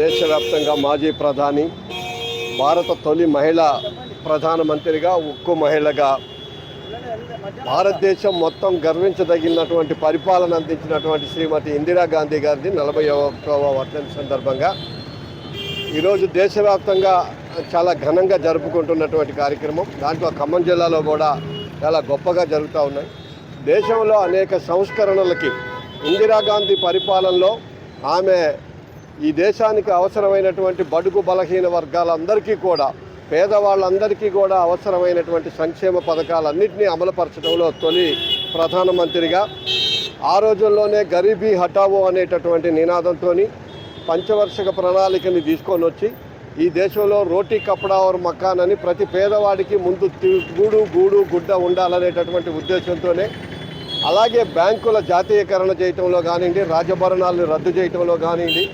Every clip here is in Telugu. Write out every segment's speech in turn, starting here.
దేశవ్యాప్తంగా మాజీ ప్రధాని భారత తొలి మహిళ ప్రధానమంత్రిగా ఉక్కు మహిళగా భారతదేశం మొత్తం గర్వించదగినటువంటి పరిపాలన అందించినటువంటి శ్రీమతి ఇందిరాగాంధీ గారిది నలభై ఒకటవ వర్ధంతి సందర్భంగా. ఈరోజు దేశవ్యాప్తంగా చాలా ఘనంగా జరుపుకుంటున్నటువంటి కార్యక్రమం. దాంట్లో ఖమ్మం జిల్లాలో కూడా చాలా గొప్పగా జరుగుతూ ఉన్నాయి. దేశంలో అనేక సంస్కరణలకి ఇందిరాగాంధీ పరిపాలనలో ఆమె ఈ దేశానికి అవసరమైనటువంటి బడుగు బలహీన వర్గాలందరికీ కూడా పేదవాళ్ళందరికీ కూడా అవసరమైనటువంటి సంక్షేమ పథకాలన్నింటినీ అమలుపరచడంలో తొలి ప్రధానమంత్రిగా ఆ రోజుల్లోనే గరీబీ హటావో అనేటటువంటి నినాదంతో పంచవర్షక ప్రణాళికని తీసుకొని వచ్చి ఈ దేశంలో రోటీ కపడా और మకాన్ ప్రతి పేదవాడికి ముందు తి- గూడు గూడు గుడ్డ ఉండాలనేటటువంటి ఉద్దేశంతోనే అలాగే బ్యాంకుల జాతీయకరణ చేయటంలో కానివ్వండి రాజభరణాలను రద్దు చేయటంలో కానివ్వండి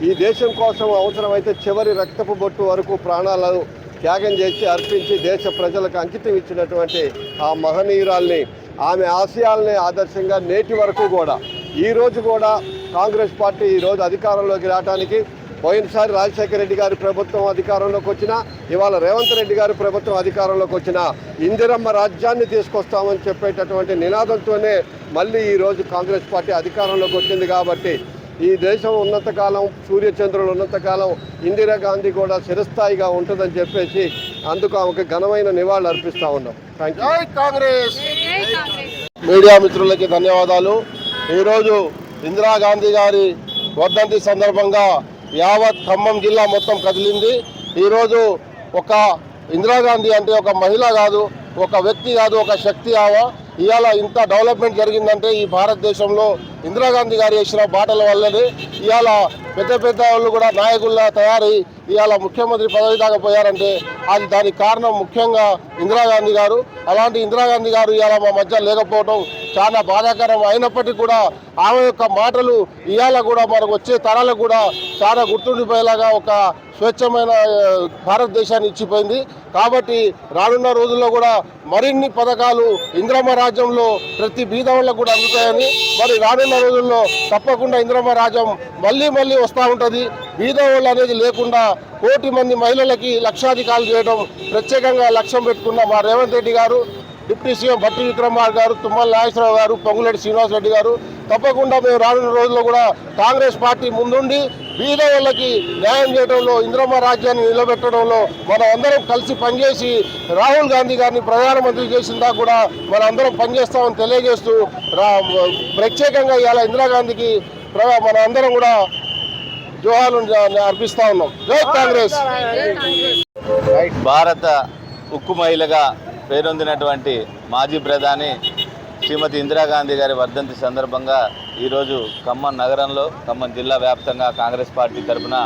ఈ దేశం కోసం అవసరమైతే చివరి రక్తపు బొట్టు వరకు ప్రాణాలను త్యాగం చేసి అర్పించి దేశ ప్రజలకు అంకితం ఇచ్చినటువంటి ఆ మహనీయురాల్ని ఆమె ఆశయాల్ని ఆదర్శంగా నేటి వరకు కూడా ఈ రోజు కూడా కాంగ్రెస్ పార్టీ ఈ రోజు అధికారంలోకి రావడానికి పోయినసారి రాజశేఖర రెడ్డి గారి ప్రభుత్వం అధికారంలోకి వచ్చినా ఇవాళ రేవంత్ రెడ్డి గారి ప్రభుత్వం అధికారంలోకి వచ్చినా ఇందిరమ్మ రాజ్యాన్ని తీసుకొస్తామని చెప్పేటటువంటి నినాదంతోనే మళ్ళీ ఈ రోజు కాంగ్రెస్ పార్టీ అధికారంలోకి వచ్చింది కాబట్టి ఈ దేశం ఉన్నంతకాలం సూర్యచంద్రులు ఉన్నంతకాలం ఇందిరాగాంధీ కూడా చిరస్థాయిగా ఉంటుందని చెప్పేసి అందుకు ఆమెకు ఘనమైన నివాళులు అర్పిస్తా ఉన్నాం. థ్యాంక్ యూ జై కాంగ్రెస్! మీడియా మిత్రులకి ధన్యవాదాలు. ఈరోజు ఇందిరాగాంధీ గారి వర్ధంతి సందర్భంగా యావత్ ఖమ్మం జిల్లా మొత్తం కదిలింది. ఈరోజు ఒక ఇందిరాగాంధీ అంటే ఒక మహిళ కాదు ఒక వ్యక్తి కాదు ఒక శక్తి ఆవా. ఇవాళ ఇంత డెవలప్మెంట్ జరిగిందంటే ఈ భారతదేశంలో ఇందిరాగాంధీ గారు చేసిన బాటల వల్లనే ఇవాళ పెద్ద పెద్ద వాళ్ళు కూడా నాయకుల్లా తయారై ఇవాళ ముఖ్యమంత్రి పదవి దాకా పోయారంటే అది దానికి కారణం ముఖ్యంగా ఇందిరాగాంధీ గారు. అలాంటి ఇందిరాగాంధీ గారు ఇవాళ మా మధ్య లేకపోవడం చాలా బాధాకరం. అయినప్పటికీ కూడా ఆమె యొక్క మాటలు ఇవాళ కూడా మనకు వచ్చే తరాలకు కూడా చాలా గుర్తుండిపోయేలాగా ఒక స్వచ్ఛమైన భారతదేశాన్ని ఇచ్చిపోయింది. కాబట్టి రానున్న రోజుల్లో కూడా మరిన్ని పథకాలు ఇంద్రమ్మ రాజ్యంలో ప్రతి బీదవాళ్ళకు కూడా అందుతాయని మరి రానున్న రోజుల్లో తప్పకుండా ఇంద్రమ్మ రాజ్యం మళ్ళీ మళ్ళీ వస్తూ ఉంటుంది. బీదవాళ్ళు అనేది లేకుండా కోటి మంది మహిళలకి లక్షాధికారులు చేయడం ప్రత్యేకంగా లక్ష్యం పెట్టుకున్న మా రేవంత్ రెడ్డి గారు. డిప్యూటీ సీఎం భట్టి విక్రమార్ గారు తుమ్మల నాగేశ్వరరావు గారు పొంగులేటి శ్రీనివాస్ రెడ్డి గారు తప్పకుండా మేము రానున్న రోజుల్లో కూడా కాంగ్రెస్ పార్టీ ముందుండి బీద వాళ్ళకి న్యాయం చేయడంలో ఇంద్రమ్మ రాజ్యాన్ని నిలబెట్టడంలో మనం అందరం కలిసి పనిచేసి రాహుల్ గాంధీ గారిని ప్రధానమంత్రి చేసిందా కూడా మనం అందరం పనిచేస్తామని తెలియజేస్తూ రా ప్రత్యేకంగా ఇవాళ ఇందిరాగాంధీకి ప్ర- మన అందరం కూడా జోహాలు అర్పిస్తా ఉన్నాం. జై కాంగ్రెస్. భారత ఉక్కు మహిళగా పేరొందినటువంటి మాజీ ప్రధాని శ్రీమతి ఇందిరాగాంధీ గారి వర్ధంతి సందర్భంగా ఈరోజు ఖమ్మం నగరంలో ఖమ్మం జిల్లా వ్యాప్తంగా కాంగ్రెస్ పార్టీ తరఫున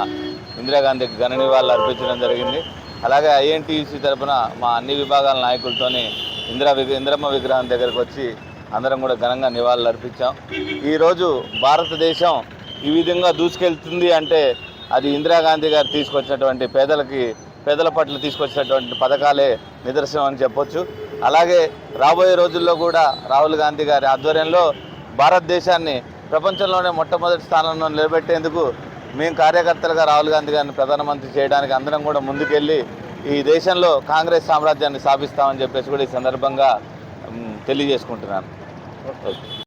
ఇందిరాగాంధీకి ఘన నివాళులు అర్పించడం జరిగింది. అలాగే ఐఎన్టీయూసీ తరఫున మా అన్ని విభాగాల నాయకులతోని ఇందిరా విగ్ర ఇందిరమ్మ విగ్రహం దగ్గరకు వచ్చి అందరం కూడా ఘనంగా నివాళులు అర్పించాం. ఈరోజు భారతదేశం ఈ విధంగా దూసుకెళ్తుంది అంటే అది ఇందిరాగాంధీ గారు తీసుకొచ్చినటువంటి పేదలకి పేదల పట్ల తీసుకొచ్చినటువంటి పథకాలే నిదర్శనం అని చెప్పొచ్చు అలాగే రాబోయే రోజుల్లో కూడా రాహుల్ గాంధీ గారి ఆధ్వర్యంలో భారతదేశాన్ని ప్రపంచంలోనే మొట్టమొదటి స్థానంలో నిలబెట్టేందుకు మేము కార్యకర్తలుగా రాహుల్ గాంధీ గారిని ప్రధానమంత్రి చేయడానికి అందరం కూడా ముందుకెళ్ళి ఈ దేశంలో కాంగ్రెస్ సామ్రాజ్యాన్ని స్థాపిస్తామని చెప్పేసి కూడా ఈ సందర్భంగా తెలియజేసుకుంటున్నాను ఓకే.